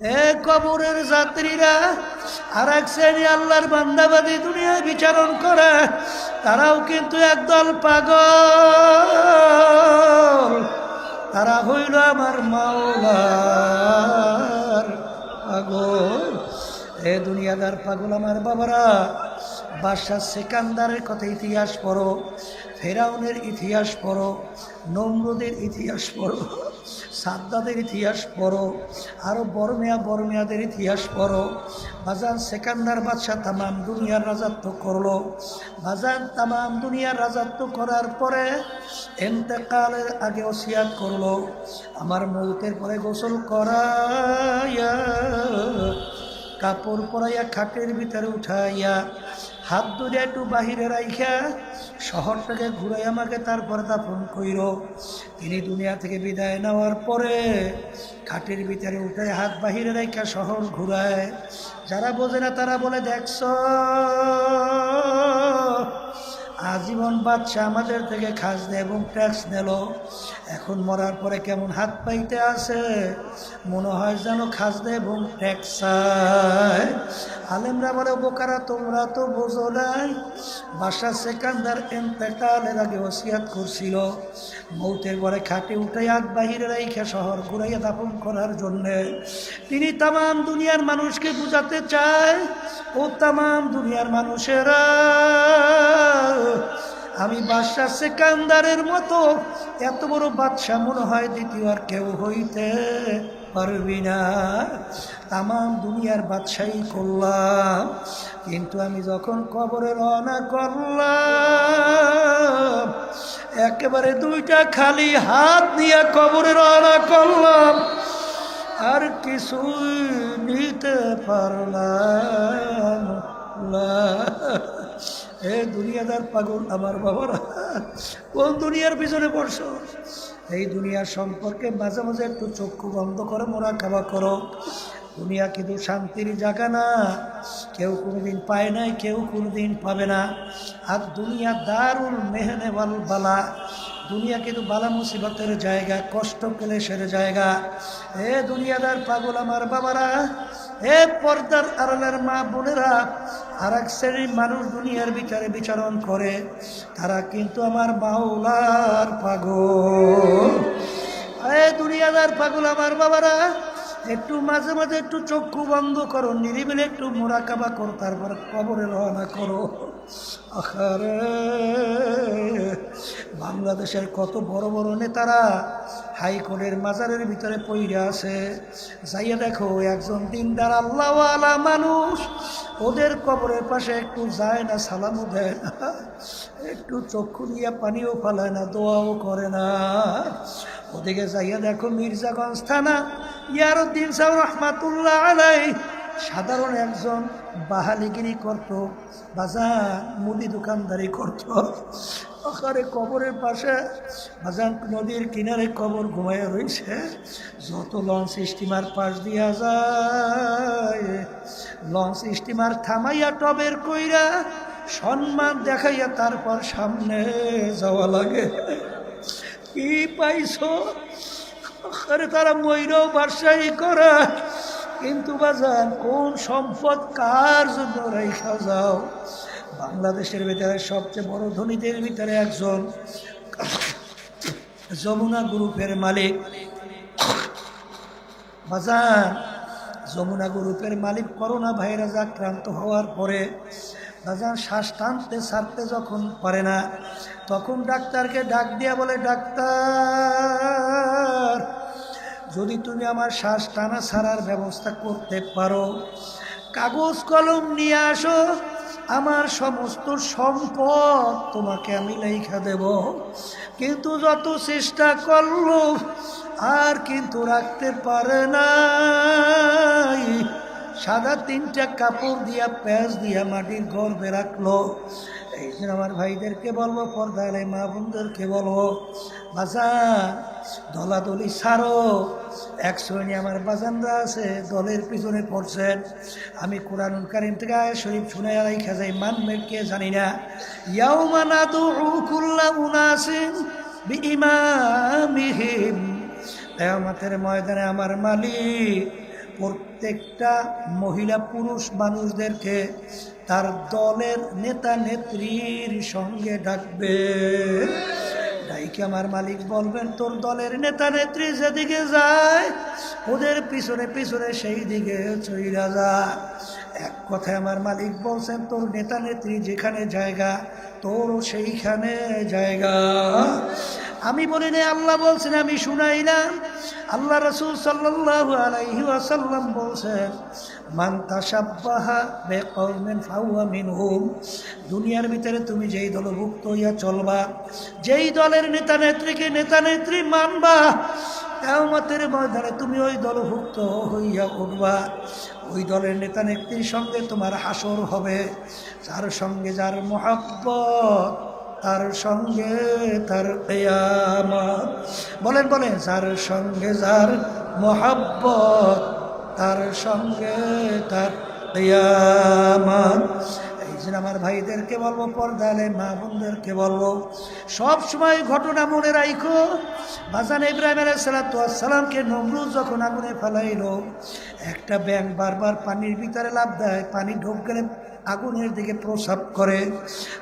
এ কবরের যাত্রীরা আর এক শ্রেণি আল্লাহর বান্দাবাদী দুনিয়ায় বিচারণ করে, তারাও কিন্তু একদল পাগল। তারা হইল আমার মাওলার পাগল। এ দুনিয়াদার পাগল আমার বাবারা, বাদশাহ সেকান্দারের কথা ইতিহাস পড়ো। ফেরাউনের ইতিহাস পড়ো, নমরুদের ইতিহাস পড়ো, সাদ্দাদের ইতিহাস পড়ো আরও বর্মিয়া বর্মিয়াদের ইতিহাস পড়ো। বাজান সেকান্দার বাদশাহ তামাম দুনিয়ার রাজত্ব করল। বাজান তামাম দুনিয়ার রাজত্ব করার পরে এন্তেকালের আগে ওসিয়াত করল। আমার মৌতের পরে গোসল করাইয়া, কাপড় পরাইয়া খাটের ভিতরে উঠাইয়া হাত ধরে একটু বাহিরে রাইখা, শহরটাকে ঘুরাই আমাকে তারপরে দাফন কইর। তিনি দুনিয়া থেকে বিদায় নেওয়ার পরে খাটের ভিতরে উঠে হাত বাহিরে রাইখা শহর ঘুরায়। যারা বোঝে না তারা বলে, দেখছ, আজীবন বাচ্চা আমাদের থেকে খাস খাজনা এবং ট্যাক্স নিল। এখন মরার পরে কেমন হাত পাইতে আছে? মনে হয় যেন খাস খাজনা এবং ট্যাক্স আলেমরা বলে, বোকারা, তোমরা তো বোঝো নাই। বাসা সেকান্দার এন্তেকালের আগে ওসিয়াত করছিল। মৌতের পরে খাটে উঠে আগ বাহিরে রেখে শহর ঘুরাইয়া দাপন করার জন্যে। তিনি তাম দুনিয়ার মানুষকে বুঝাতে চায়। ও তাম দুনিয়ার মানুষেরা আমি বাদশাহ সেকান্দারের মতো এত বড় বাদশাহ মনে হয় দ্বিতীয় আর কেউ হইতে পারবি না। তামাম দুনিয়ার বাদশাহী করলাম, কিন্তু আমি যখন কবরে রওনা করলাম, একেবারে দুইটা খালি হাত নিয়ে কবরে রওনা করলাম, আর কিছুই নিতে পারলাম এ দুনিয়াদার পাগল আমার বাবারা, কোন দুনিয়ার পিছনে পড়ছো? এই দুনিয়ার সম্পর্কে মাঝে মাঝে একটু চক্ষু বন্ধ করে মোরা খাওয়া করো। দুনিয়া কিন্তু শান্তির জায়গা না। কেউ কোনোদিন পায় নাই, কেউ কোনোদিন পাবে না। আর দুনিয়া দারুল মেহনে বাল বালা। দুনিয়া কিন্তু বালা মুসিবতের জায়গা, কষ্ট ক্লেশের জায়গা। এ দুনিয়াদার পাগল আমার বাবারা, এ পর্দার আড়ালের মা বোনেরা আর এক শ্রেণির মানুষ দুনিয়ার বিচারে বিচারণ করে, তারা কিন্তু আমার মাওলার পাগল। এ দুনিয়াদার পাগল আমার বাবারা। একটু মাঝে মাঝে একটু চক্ষু বন্ধ করো, নিরিবিলে একটু মোরাকাবা করো, তারপর কবরে রওনা করো। আখারে বাংলাদেশের কত বড় বড় নেতারা হাইকোর্টের মাজারের ভিতরে পইরে আছে। যাইয়া দেখো, একজন দিনদার আল্লাহওয়ালা মানুষ, ওদের কবরের পাশে একটু যায় না, সালামও দেয় না, একটু চক্ষু দিয়ে পানিও ফালায় না, দোয়াও করে না। ওদিকে যাইয়া দেখো মির্জাগঞ্জ থানা ইয়ারুদ্দিন সাহ রহমাতুল্লাহ আলাই সাধারণ একজন বাহালিগিরি করত বাজার মুদি দোকানদারি করত। ওখানে কবরের পাশে, বাজান নদীর কিনারে কবর ঘুমাইয়া রয়েছে যত লঞ্চ স্টিমার পাশ দিয়া যায়, লঞ্চ স্টিমার থামাইয়া টবের কইরা সম্মান দেখাইয়া তারপর সামনে যাওয়া লাগে। কি পাইছো? আরে তারা ময়ূরও বাদশাহী করে। কিন্তু বাজান, কোন সম্পদ কার জন্য রেখা যাও? বাংলাদেশের ভিতরে সবচেয়ে বড় ধনীদের ভিতরে একজন যমুনা গ্রুপের মালিক। বাজান, যমুনা গ্রুপের মালিক করোনা ভাইরাস আক্রান্ত হওয়ার পরে বাজান শ্বাস টানতে ছাড়তে যখন পারে না, তখন ডাক্তারকে ডাক দিয়া বলে, ডাক্তার যদি তুমি আমার শ্বাস টানা ছাড়ার ব্যবস্থা করতে পারো, কাগজ কলম নিয়ে আসো, আমার সমস্ত সম্পদ তোমাকে আমি লেখা দেব। কিন্তু যত চেষ্টা করল, আর কিন্তু রাখতে পারে নাই। সাদা তিনটা কাপড় দিয়া, প্যাঁচ দিয়া মাটির গর্বে রাখল। এই জন্য আমার ভাইদেরকে বলব, পর্দায় মা বোনদেরকে বলব বাজা দলাদলি সারো এক শ্রেণি আমার বাজানরা আছে, দলের পিছনে পড়ছেন। আমি কোরআন কারিম থেকে শরীফ শুনে আলাই খাজাই মানবেন কে জানি না। ইয়াউমা নাদউ কুল্লা উনাসিন বিইমামিহিম। কিয়ামতের ময়দানে আমার মালিক প্রত্যেকটা মহিলা পুরুষ মানুষদেরকে তার দলের নেতা নেত্রীর সঙ্গে ডাকবে। ডাইকে আমার মালিক বলবেন? তোর দলের নেতা নেত্রী যেদিকে যায়, ওদের পিছনে পিছনে সেই দিকে চইরা যা এক কথায় আমার মালিক বলছেন, তোর নেতা নেত্রী যেখানে জায়গা তোর সেইখানে জায়গা। আমি বলি, না, আল্লাহ বলছেন, আমি শুনাইলাম আল্লাহ রসুল সাল্লাহ আলাইহি আসাল্লাম বলছেন দুনিয়ার ভিতরে তুমি যেই দলভুক্ত হইয়া চলবা, যেই দলের নেতা নেত্রীকে নেতা নেত্রী মানবা কেমতের ময়দানে তুমি ওই দলভুক্ত হইয়া উঠবা। ওই দলের নেতা নেত্রীর সঙ্গে তোমার হাসর হবে, যার সঙ্গে যার মহাব্বত, তার সঙ্গে তার বলেন বলেন, যার সঙ্গে যার মহাব্বত তার সঙ্গে তার এই জন্য আমার ভাইদেরকে বলব, পর্দালে মা বোনদেরকে বলব, সব সময় ঘটনা মনে রাখো বাজান ইব্রাহিম সালাতামকে নমরুজ যখন আগুনে ফেলাইল, একটা ব্যাংক বারবার পানির ভিতরে লাভ দেয়, পানি ঢোক গেলে আগুনের দিকে প্রসাব করে।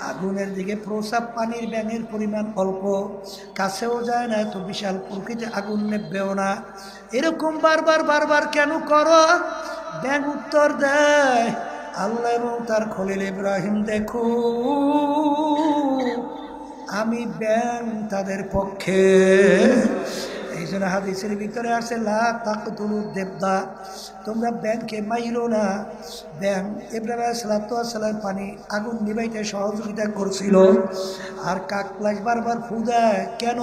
আগুনের দিকে প্রসাব পানির ব্যাঙের পরিমাণ অল্প। কাছেও যায় না এত বিশাল প্রকৃতি আগুন নেবেও না। এরকম বারবার বারবার কেন করো? ব্যাং উত্তর দেয়, আল্লাহ এবং তার খলিল ইব্রাহিম, দেখো, আমি ব্যাং তাদের পক্ষে জন্য হাদিসের ভিতরে আছে, লা তাকতুলু দেবদা তোমরা ব্যাংকে মাইরো না। ব্যাং ইব্রাহিম সালাতাম পানি আগুন নিবাইতে সহযোগিতা করছিল। আর কাক প্লাস বারবার ফু দেয়, কেন?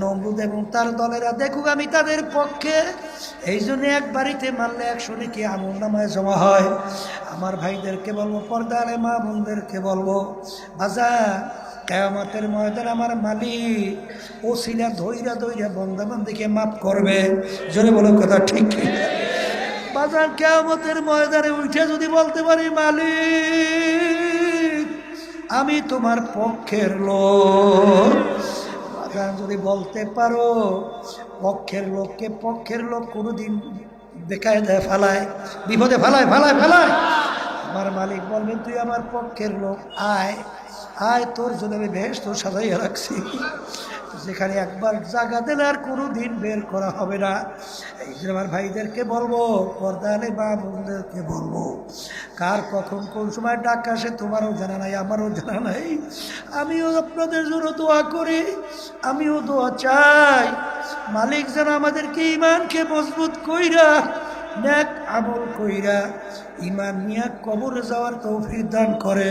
নমরুদ এবং তার দলেরা, দেখুক আমি তাদের পক্ষে। এই জন্য এক বাড়িতে মারলে একশো নাকি আমল নামায় জমা হয়। আমার ভাইদেরকে বলব পর্দারে মা বোনদেরকে বলব বাজার কেয়ামতের ময়দান আমার মালিক ও শিলা ধৈরা ধৈরা বন্দাবান্দিকে মাফ করবে। জোরে বলো কথা ঠিক? বাজার কেয়ামতের ময়দানে উঠে যদি বলতে পারি, মালিক, আমি তোমার পক্ষের লোক। বাজার যদি বলতে পারো, পক্ষের লোককে পক্ষের লোক কোনোদিন দেখায় দেয় ফালায়, বিপদে ফালায় ফালায় ফালায়। আমার মালিক বলবেন, তুই আমার পক্ষের লোক, আয়। আয়, তোর জন্য আমি বেশ তোর সাজাইয়া রাখছি। যেখানে একবার জায়গা দিলে আর কোনো দিন বের করা হবে না। এই যে আমার ভাইদেরকে বলব, পর্দালে বা বোনদেরকে বলব, কার কখন কোন সময় ডাক আসে তোমারও জানা নাই, আমারও জানা নাই। আমিও আপনাদের জন্য দোয়া করি, আমিও দোয়া চাই। মালিক যেন আমাদেরকে ইমানকে মজবুত কইরা ন্যাক আমল কইরা ইমান নিয়া কবরে যাওয়ার তৌফিক দান করে।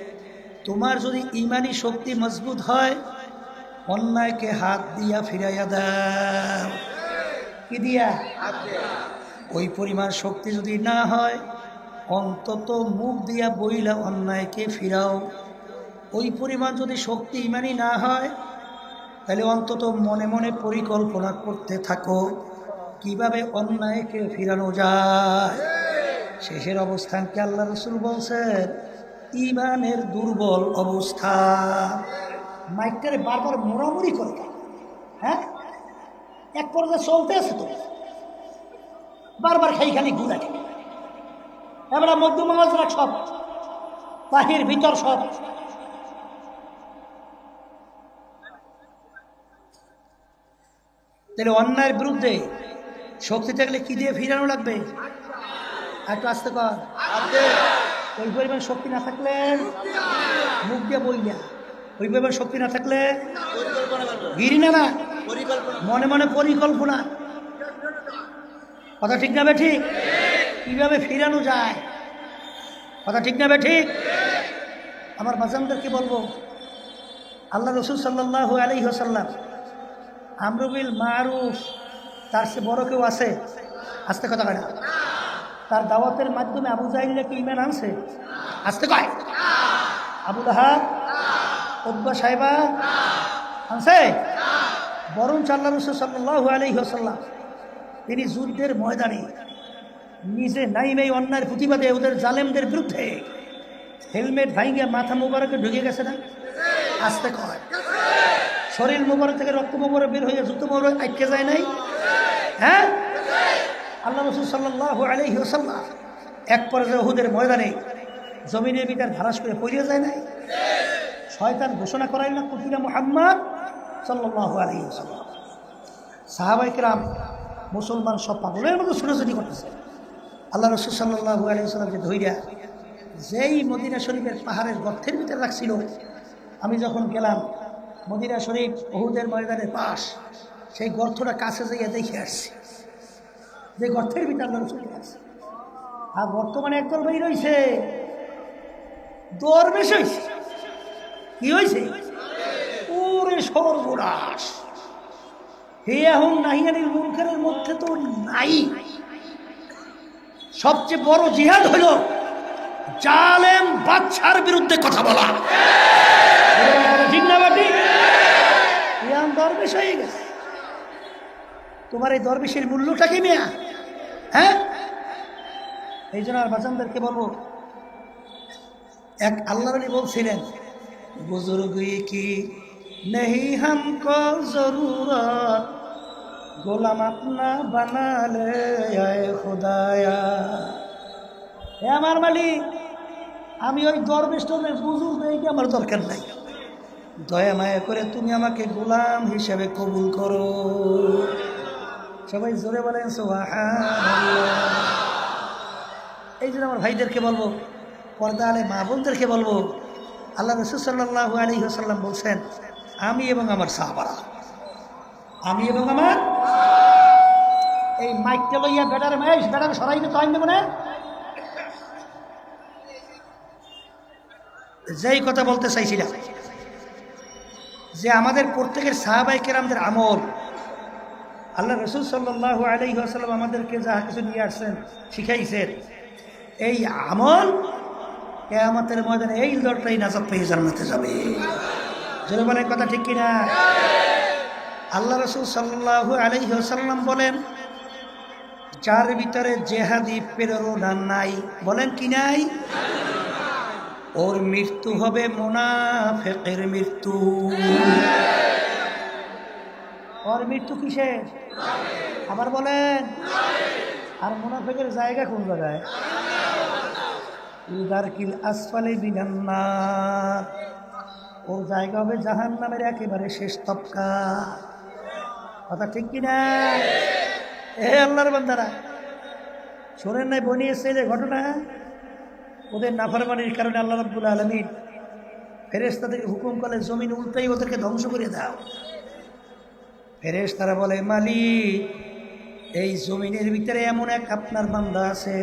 তোমার যদি ইমানি শক্তি মজবুত হয়, অন্যায়কে হাত দিয়া ফিরাইয়া দাও। কি দিয়া? ওই পরিমাণ শক্তি যদি না হয়, অন্তত মুখ দিয়া বইলা অন্যায়কে ফিরাও। ওই পরিমাণ যদি শক্তি ইমানি না হয়, তাহলে অন্তত মনে মনে পরিকল্পনা করতে থাকো, কীভাবে অন্যায়কে ফিরানো যায়। শেষের অবস্থানকে আল্লাহ রসুল বলছেন? ইমানের দুর্বল অবস্থা। মাইকটারে বারবার মোড়ামুড়ি করে হ্যাঁ? এক পর্যায়ে চলতে আছে তো। বারবার খাই খালি কেন এবার মধ্যমাজরা সব, বাহির, ভিতর সব। তাহলে অন্যায়ের বিরুদ্ধে শক্তি থাকলে কি দিয়ে ফিরানো লাগবে? একটু আসতে কর। ওই পরিমাণ শক্তি না থাকলে মুখ দিয়ে বইয়া ওই পরিমাণ শক্তি না থাকলে গিরি না মনে মনে পরিকল্পনা। কথা ঠিক না বে ঠিক? কীভাবে ফিরানো যায়? কথা ঠিক না বে ঠিক? আমার বাজানদেরকে বলব, আল্লাহ রসুল সাল্লাহ আলী হাসাল্লাম আমরুবিল মারুফ, তার সে বড় কেউ আছে? আসতে কথা কেনা তার দাওয়াতের মাধ্যমে আবু জাহিল্লা কি ইমান আনছে? আসতে কয়? আবু উদ্বা সাহেবা? আনছে? বরং চাল্লা রসুল সাল্লাহ আলহি আসাল্লাম তিনি যুদ্ধের ময়দানে নিজে নাইমে অন্যায়ের প্রতিবাদে ওদের জালেমদের বিরুদ্ধে হেলমেট ভাইঙ্গে মাথা মোবারকে ঢুকে গেছে না? আসতে কয়। শরীর মোবারক থেকে রক্ত মোবারক বের হয়ে জুতো মোবারক আটকে যায় নাই? হ্যাঁ? আল্লাহ রসুল সাল্লাহ আলহি আসাল্লাম এক পর্যায়ে ওহুদের ময়দানে জমিনের ভিতর ধারাস করে পড়িয়ে যায় নাই? শয়তান ঘোষণা করাই না কুতিরা মোহাম্মদ সাল্লাহ আলহি আসাল্লাম সাহাবাইকরাম মুসলমান সব পাগলের মতো ছোটাছুটি করতেছে। আল্লাহ রসুল সাল্লাহু আলিয়াকে ধৈর্যা যেই মদিনা শরীফের পাহাড়ের গর্থের ভিতরে রাখছিল, আমি যখন গেলাম মদিনা শরীফ বহুদের ময়দানের পাশ, সেই গর্থটা কাছে যাইয়া দেখে আসছি। যে গর্থের ভিতরে আল্লাহ রসুল আর বর্তমানে একদল বাড়ি রয়েছে। দরবেশ হয়েছে। কি হয়েছে? ওরে সর্বনাশ। হে এখন নাহিয়ানির মুনকারের মধ্যে তো নাই। সবচেয়ে বড় জিহাদ হল জালেম বাচ্চার বিরুদ্ধে কথা বলা। ঠিক না বাটি হয়ে গেছে। তোমার এই দরবেশের মূল্যটা কি মেয়া? হ্যাঁ? এই জন্য আর বাজানদেরকে বলব, এক আল্লাহ আলী বলছিলেন, বুজুর্গ কি নেই হামকো জরুরত? গোলাম আপনা বানালে খোদায়া। হে আমার মালিক, আমি ওই দরবেশ টরবেশ বুজুর্গ কি আমার দরকার নাই? দয়া মায়া করে তুমি আমাকে গোলাম হিসেবে কবুল করো। সবাই জোরে বলেন। এই জন্য আমার ভাইদেরকে বলব পর্দা আলে মা বোনদেরকে বলব, আল্লাহ রসুল সাল্লাহ আলী সাল্লাম বলছেন, আমি এবং আমার সাহাবারা, আমি এবং আমার এই মাইকটা লইয়া বেটার মেশ বেটার সরাইতে তো আইন মানে যেই কথা বলতে চাইছিলাম, যে আমাদের প্রত্যেকের সাহাবাই কেরামদের আমল আল্লাহ রসুল সাল্লাহ আলহি আসাল্লাম আমাদেরকে যাহা কিছু নিয়ে আসছেন, শিখাইছেন, এই আমল এ কেয়ামতের ময়দানে এই দরটাই নাজাব পেয়ে জান্নাতে যাবে। জোরে কথা ঠিক কিনা? আল্লাহ রসুল সাল্লাহ আলহিহাসাল্লাম বলেন, যার ভিতরে জেহাদি, প্রেরণা নাই, বলেন কি নাই? ওর মৃত্যু হবে মোনাফেকের মৃত্যু। ওর মৃত্যু কিসে আবার বলেন। আর মোনাফেকের জায়গা কোন জায়গায়? উদার কিল আসফালে বিনান্নার। ওর জায়গা হবে জাহান নামের একেবারে শেষ তপকা। কথা ঠিক কিনা এ আল্লাহর বান্দারা, শোনেন নাই বনি যে ঘটনা? ওদের নাফারমানির কারণে আল্লাহ রব্বুল আলমিন ফেরেস তাদেরকে হুকুম করলে জমিন উল্টাই ওদেরকে ধ্বংস করে দাও। ফেরেস তারা বলে, মালিক, এই জমিনের ভিতরে এমন এক আপনার বান্দা আছে,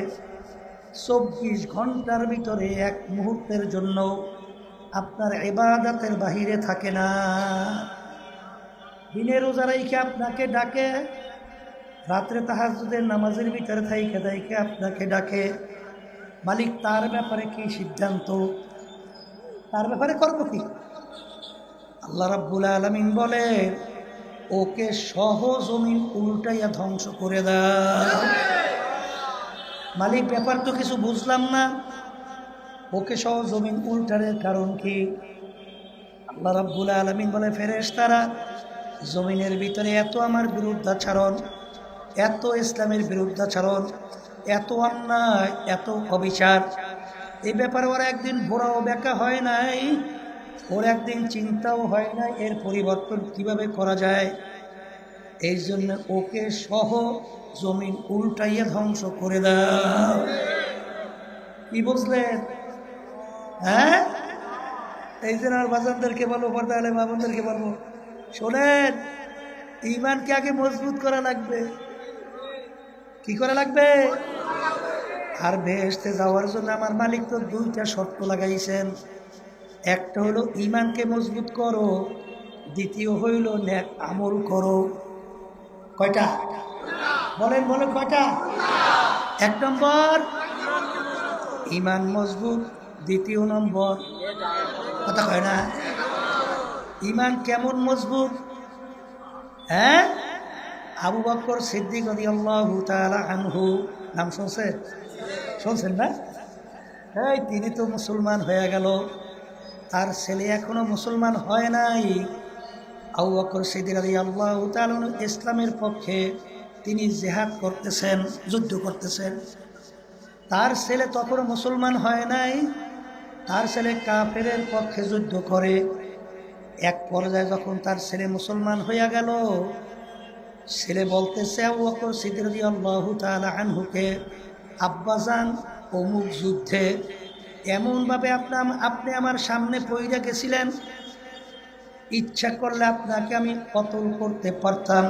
চব্বিশ ঘণ্টার ভিতরে এক মুহূর্তের জন্য আপনার এবাদাতের বাহিরে থাকে না। দিনের রোজারাইকে আপনাকে ডাকে, রাত্রে তাহাজুদের নামাজের ভিতরে থাইকে দাইকে আপনাকে ডাকে। মালিক, তার ব্যাপারে কি সিদ্ধান্ত? তার ব্যাপারে করব কি? আল্লাহ রাব্বুল আলমিন বলে ওকে সহ জমিন উল্টাইয়া ধ্বংস করে দাও। মালিক, ব্যাপার তো কিছু বুঝলাম না। ওকে সহ জমিন উল্টারের কারণ কি? আল্লাহ রাব্বুল আলমিন বলে ফেরেস তারা জমিনের ভিতরে এত আমার বিরুদ্ধাচরণ এত ইসলামের বিরুদ্ধাচরণ এত অন্যায়, এত অবিচার, এই ব্যাপারে ওরা একদিন ভোরাও ব্যাকা হয় নাই। ওর একদিন চিন্তাও হয় না এর পরিবর্তন কীভাবে করা যায়। এই জন্য ওকে সহ জমিন উল্টাইয়া ধ্বংস করে দাও। কি বুঝলেন? হ্যাঁ? এই জন্য আর বাজানদেরকে বলব পর্দা আলে বাবনদেরকে বলব, শোনেন ইমানকে আগে মজবুত করা লাগবে। কি করা লাগবে? আর বেহেস্তে যাওয়ার জন্য আমার মালিক তো দুইটা শর্ত লাগাইছেন। একটা হলো ইমানকে মজবুত করো, দ্বিতীয় হইল ন্যাক আমল করো। কয়টা? বলেন বলেন কয়টা? এক নম্বর, ইমান মজবুত, দ্বিতীয় নম্বর, কথা কয় না? ইমান কেমন মজবুত? হ্যাঁ? আবু বকর সিদ্দিক আল্লাহ আনহু, নাম শুনছেন? শুনছেন না? এই, তিনি তো মুসলমান হয়ে গেল। তার ছেলে এখনও মুসলমান হয় নাই। আবু বকর সিদ্দিক আল্লাহ ইসলামের পক্ষে তিনি জেহাদ করতেছেন, যুদ্ধ করতেছেন। তার ছেলে তখনও মুসলমান হয় নাই। তার ছেলে কাফেরের পক্ষে যুদ্ধ করে। এক পর্যায়ে যখন তার ছেলে মুসলমান হইয়া গেল, ছেলে বলতেছে, আবু বকর সিদ্দিক আল্লাহু তাআলা আনহুকে আব্বাজান অমুক যুদ্ধে এমনভাবে আপনার আপনি আমার সামনে পইরা গেছিলেন ইচ্ছা করলে আপনাকে আমি কতল করতে পারতাম।